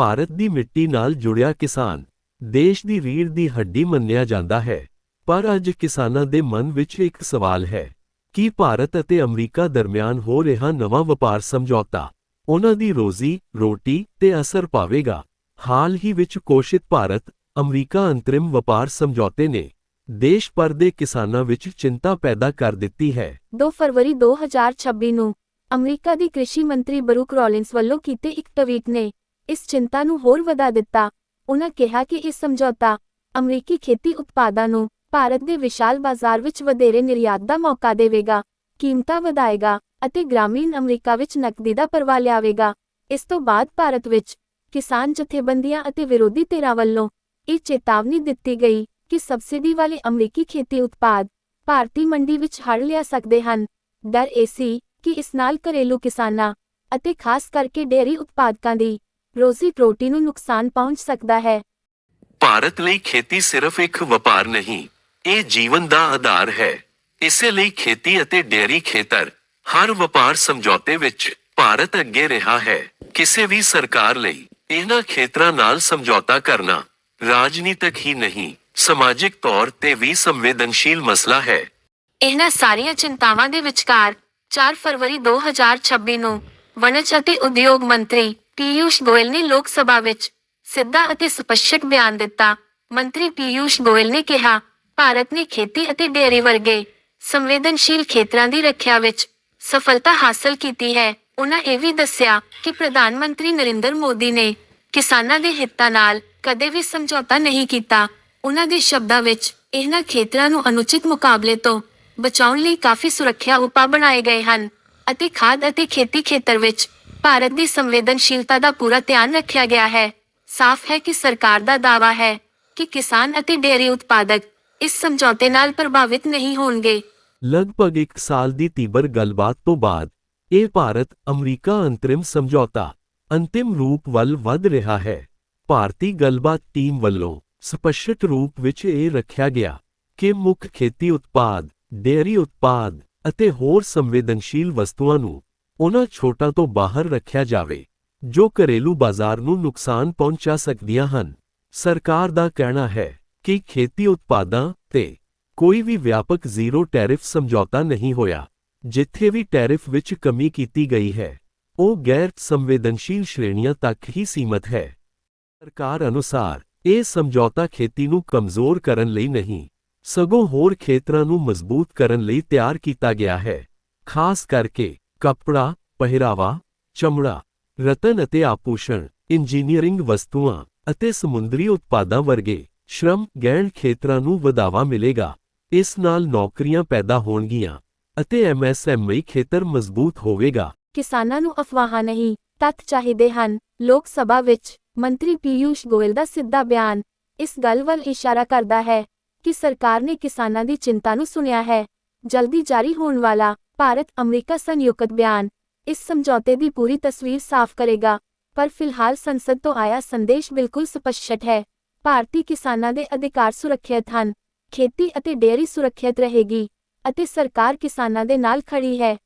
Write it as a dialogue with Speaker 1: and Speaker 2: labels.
Speaker 1: ਭਾਰਤ ਦੀ ਮਿੱਟੀ ਨਾਲ ਜੁੜਿਆ ਕਿਸਾਨ ਦੇਸ਼ ਦੀ ਰੀੜ੍ਹ ਦੀ ਹੱਡੀ ਮੰਨਿਆ ਜਾਂਦਾ ਹੈ। ਪਰ ਅੱਜ ਕਿਸਾਨਾਂ ਦੇ ਮਨ ਵਿੱਚ ਇੱਕ ਸਵਾਲ ਹੈ ਕੀ ਭਾਰਤ ਅਤੇ ਅਮਰੀਕਾ ਦਰਮਿਆਨ ਹੋ ਰਿਹਾ ਨਵਾਂ ਵਪਾਰ ਸਮਝੌਤਾ ਉਹਨਾਂ ਦੀ ਰੋਜ਼ੀ, ਰੋਟੀ ਤੇ ਅਸਰ ਪਾਵੇਗਾ। ਹਾਲ ਹੀ ਵਿੱਚ ਕੋਸ਼ਿਤ ਭਾਰਤ, ਅਮਰੀਕਾ ਅੰਤਰਿਮ ਵਪਾਰ ਸਮਝੌਤੇ ਨੇ ਦੇਸ਼ ਭਰ ਦੇ ਕਿਸਾਨਾਂ ਵਿੱਚ ਚਿੰਤਾ ਪੈਦਾ ਕਰ ਦਿੱਤੀ ਹੈ।
Speaker 2: 2 ਫਰਵਰੀ 2026 ਨੂੰ ਅਮਰੀਕਾ ਦੀ ਕ੍ਰਿਸ਼ੀ ਮੰਤਰੀ ਬਰੂਕ ਰੋਲਿੰਸ ਵੱਲੋਂ ਕੀਤੇ ਇੱਕ ਟਵੀਟ ਨੇ ਇਸ ਚਿੰਤਾ ਨੂੰ ਹੋਰ ਵਧਾ ਦਿੱਤਾ। ਉਨ੍ਹਾਂ ਕਿਹਾ ਕਿ ਇਹ ਸਮਝੌਤਾ ਅਮਰੀਕੀ ਖੇਤੀ ਉਤਪਾਦਾਂ ਨੂੰ ਭਾਰਤ ਦੇ ਵਿਸ਼ਾਲ ਬਾਜ਼ਾਰ ਵਿੱਚ ਵਧੇਰੇ ਨਿਰਯਾਤ ਦਾ ਮੌਕਾ ਦੇਵੇਗਾ, ਕੀਮਤਾਂ ਵਧਾਏਗਾ ਅਤੇ ਗ੍ਰਾਮੀਣ ਅਮਰੀਕਾ ਵਿੱਚ ਨਕਦੀ ਦਾ ਪ੍ਰਵਾਹ ਲਿਆਵੇਗਾ। ਇਸ ਤੋਂ ਬਾਅਦ ਭਾਰਤ ਵਿੱਚ ਕਿਸਾਨ ਜਥੇਬੰਦੀਆਂ ਅਤੇ ਵਿਰੋਧੀ ਧਿਰਾਂ ਵੱਲੋਂ ਇਹ ਚੇਤਾਵਨੀ ਦਿੱਤੀ ਗਈ ਕਿ ਸਬਸਿਡੀ ਵਾਲੇ ਅਮਰੀਕੀ ਖੇਤੀ ਉਤਪਾਦ ਭਾਰਤੀ ਮੰਡੀ ਵਿੱਚ ਹੜ ਲਿਆ ਸਕਦੇ ਹਨ। ਡਰ ਇਹ ਸੀ ਕਿ ਇਸ ਨਾਲ ਘਰੇਲੂ ਕਿਸਾਨਾਂ ਅਤੇ ਖਾਸ ਕਰਕੇ ਡੇਅਰੀ ਉਤਪਾਦਕਾਂ ਦੀ ਰੋਜ਼ੀ ਰੋਟੀ ਨੂੰ ਨੁਕਸਾਨ ਪਹੁੰਚ ਸਕਦਾ ਹੈ।
Speaker 1: ਭਾਰਤ ਲਈ ਖੇਤੀ ਸਿਰਫ ਇੱਕ ਵਪਾਰ ਨਹੀਂ ਇਹ ਜੀਵਨ ਦਾ ਆਧਾਰ ਹੈ। ਇਸੇ ਲਈ ਖੇਤੀ ਅਤੇ ਡੇਅਰੀ ਖੇਤਰ ਹਰ ਵਪਾਰ ਸਮਝੌਤੇ ਵਿੱਚ ਭਾਰਤ ਅੱਗੇ ਰਿਹਾ ਹੈ। ਕਿਸੇ ਵੀ ਸਰਕਾਰ ਲਈ ਇਹਨਾਂ ਖੇਤਰਾਂ ਨਾਲ ਸਮਝੌਤਾ ਕਰਨਾ ਰਾਜਨੀਤਿਕ ਹੀ ਨਹੀਂ ਸਮਾਜਿਕ ਤੌਰ ਤੇ ਵੀ ਸੰਵੇਦਨਸ਼ੀਲ ਮਸਲਾ ਹੈ।
Speaker 2: ਇਹਨਾਂ ਸਾਰੀਆਂ ਚਿੰਤਾਵਾਂ ਦੇ ਵਿਚਕਾਰ 4 ਫਰਵਰੀ 2026 ਨੂੰ ਵਣਜ ਅਤੇ ਉਦਯੋਗ ਮੰਤਰੀ ਪੀਯੂਸ਼ ਗੋਇਲ ਨੇ ਲੋਕ ਸਭਾ ਵਿੱਚ ਸਿੱਧਾ ਅਤੇ ਸਪਸ਼ਟ ਬਿਆਨ ਦਿੱਤਾ। ਮੰਤਰੀ ਪੀਯੂਸ਼ ਗੋਇਲ ਨੇ ਕਿਹਾ, ਭਾਰਤ ਨੇ ਖੇਤੀ ਅਤੇ ਡੇਅਰੀ ਵਰਗੇ ਸੰਵੇਦਨਸ਼ੀਲ ਖੇਤਰਾਂ ਦੀ ਰੱਖਿਆ ਵਿੱਚ ਸਫਲਤਾ ਹਾਸਲ ਕੀਤੀ ਹੈ। ਉਹਨਾਂ ਇਹ ਵੀ ਦੱਸਿਆ ਕਿ ਪ੍ਰਧਾਨ ਮੰਤਰੀ ਨਰਿੰਦਰ ਮੋਦੀ ਨੇ ਕਿਸਾਨਾਂ ਦੇ ਹਿੱਤਾਂ ਨਾਲ ਕਦੇ ਵੀ ਸਮਝੌਤਾ ਨਹੀਂ ਕੀਤਾ। ਉਹਨਾਂ ਦੇ ਸ਼ਬਦਾਂ ਵਿੱਚ, ਇਹਨਾਂ ਖੇਤਰਾਂ ਨੂੰ ਅਨੁਚਿਤ ਮੁਕਾਬਲੇ ਤੋਂ ਬਚਾਉਣ ਲਈ ਕਾਫੀ ਸੁਰੱਖਿਆ ਉਪਾਅ ਬਣਾਏ ਗਏ ਹਨ ਅਤੇ ਖਾਦ ਅਤੇ ਖੇਤੀ ਖੇਤਰ ਵਿੱਚ ਭਾਰਤ ਦੀ ਸੰਵੇਦਨਸ਼ੀਲਤਾ ਦਾ ਪੂਰਾ ਧਿਆਨ ਰੱਖਿਆ ਗਿਆ ਹੈ। ਸਾਫ਼ ਹੈ ਕਿ ਸਰਕਾਰ ਦਾ ਦਾਅਵਾ ਹੈ ਕਿ ਕਿਸਾਨ ਅਤੇ ਡੇਅਰੀ ਉਤਪਾਦਕ ਇਸ ਸਮਝੌਤੇ ਨਾਲ ਪ੍ਰਭਾਵਿਤ ਨਹੀਂ ਹੋਣਗੇ।
Speaker 1: ਲਗਭਗ 1 ਸਾਲ ਦੀ ਤੀਬਰ ਗੱਲਬਾਤ ਤੋਂ ਬਾਅਦ, ਇਹ ਭਾਰਤ ਅਮਰੀਕਾ ਅੰਤਰਿਮ ਸਮਝੌਤਾ ਅੰਤਿਮ ਰੂਪ ਵੱਲ ਵਧ ਰਿਹਾ ਹੈ। ਭਾਰਤੀ ਗੱਲਬਾਤ ਟੀਮ ਵੱਲੋਂ ਸਪਸ਼ਟ ਰੂਪ ਵਿੱਚ ਇਹ ਰੱਖਿਆ ਗਿਆ ਕਿ ਮੁੱਖ ਖੇਤੀ ਉਤਪਾਦ, ਡੇਅਰੀ ਉਤਪਾਦ ਅਤੇ ਹੋਰ ਸੰਵੇਦਨਸ਼ੀਲ ਵਸਤੂਆਂ ਨੂੰ ਉਹਨਾਂ ਛੋਟਾਂ ਤੋਂ ਬਾਹਰ ਰੱਖਿਆ ਜਾਵੇ, ਜੋ ਘਰੇਲੂ ਬਾਜ਼ਾਰ ਨੂੰ ਨੁਕਸਾਨ ਪਹੁੰਚਾ ਸਕਦੀਆਂ ਹਨ। ਸਰਕਾਰ ਦਾ ਕਹਿਣਾ ਹੈ ਕਿ ਖੇਤੀ ਉਤਪਾਦਾਂ ਤੇ ਕੋਈ ਵੀ ਵਿਆਪਕ ਜ਼ੀਰੋ ਟੈਰਿਫ ਸਮਝੌਤਾ ਨਹੀਂ ਹੋਇਆ, ਜਿੱਥੇ ਵੀ ਟੈਰਿਫ ਵਿੱਚ ਕਮੀ ਕੀਤੀ ਗਈ ਹੈ, ਉਹ ਗੈਰ ਸੰਵੇਦਨਸ਼ੀਲ ਸ਼੍ਰੇਣੀਆਂ ਤੱਕ ਹੀ ਸੀਮਤ ਹੈ। ਸਰਕਾਰ ਅਨੁਸਾਰ, ਇਹ ਸਮਝੌਤਾ ਖੇਤੀ ਨੂੰ ਕਮਜ਼ੋਰ ਕਰਨ ਲਈ ਨਹੀਂ, ਸਗੋਂ ਹੋਰ ਖੇਤਰਾਂ ਨੂੰ ਮਜ਼ਬੂਤ ਕਰਨ ਲਈ ਤਿਆਰ ਕੀਤਾ ਗਿਆ ਹੈ, ਖਾਸ ਕਰਕੇ ਕੱਪੜਾ, ਪਹਿਰਾਵਾ, ਚਮੜਾ, ਰਤਨ ਅਤੇ ਆਭੂਸ਼ਣ ਇੰਜੀਨੀਅਰਿੰਗ ਵਸਤੂਆਂ ਅਤੇ ਸਮੁੰਦਰੀ ਉਤਪਾਦਾਂ ਵਰਗੇ ਸ਼੍ਰਮ ਗਹਿਣ ਖੇਤਰਾਂ ਨੂੰ ਵਧਾਵਾ ਮਿਲੇਗਾ। ਇਸ ਨਾਲ ਨੌਕਰੀਆਂ ਪੈਦਾ ਹੋਣਗੀਆਂ ਅਤੇ ਐਮਐਸਐਮਈ ਖੇਤਰ ਮਜ਼ਬੂਤ ਹੋਵੇਗਾ।
Speaker 2: ਕਿਸਾਨਾਂ ਨੂੰ ਅਫਵਾਹਾਂ ਨਹੀਂ, ਤੱਥ ਚਾਹੀਦੇ ਹਨ। ਲੋਕ ਸਭਾ ਵਿੱਚ ਮੰਤਰੀ ਪੀਯੂਸ਼ ਗੋਇਲ ਦਾ ਸਿੱਧਾ ਬਿਆਨ ਇਸ ਗੱਲ ਵੱਲ ਇਸ਼ਾਰਾ ਕਰਦਾ ਹੈ ਕਿ ਸਰਕਾਰ ਨੇ ਕਿਸਾਨਾਂ ਦੀ ਚਿੰਤਾ ਨੂੰ ਸੁਣਿਆ ਹੈ। ਜਲਦੀ ਜਾਰੀ ਹੋਣ ਵਾਲਾ ਭਾਰਤ ਅਮਰੀਕਾ ਸੰਯੁਕਤ ਬਿਆਨ, ਇਸ ਸਮਝੌਤੇ ਦੀ ਪੂਰੀ ਤਸਵੀਰ ਸਾਫ਼ ਕਰੇਗਾ, ਪਰ ਫਿਲਹਾਲ ਸੰਸਦ ਤੋਂ ਆਇਆ ਸੰਦੇਸ਼ ਬਿਲਕੁਲ ਸਪਸ਼ਟ ਹੈ, ਭਾਰਤੀ ਕਿਸਾਨਾਂ ਦੇ ਅਧਿਕਾਰ ਸੁਰੱਖਿਅਤ ਹਨ, ਖੇਤੀ ਅਤੇ ਡੇਅਰੀ ਸੁਰੱਖਿਅਤ ਰਹੇਗੀ, ਅਤੇ ਸਰਕਾਰ ਕਿਸਾਨਾਂ ਦੇ ਨਾਲ ਖੜੀ ਹੈ।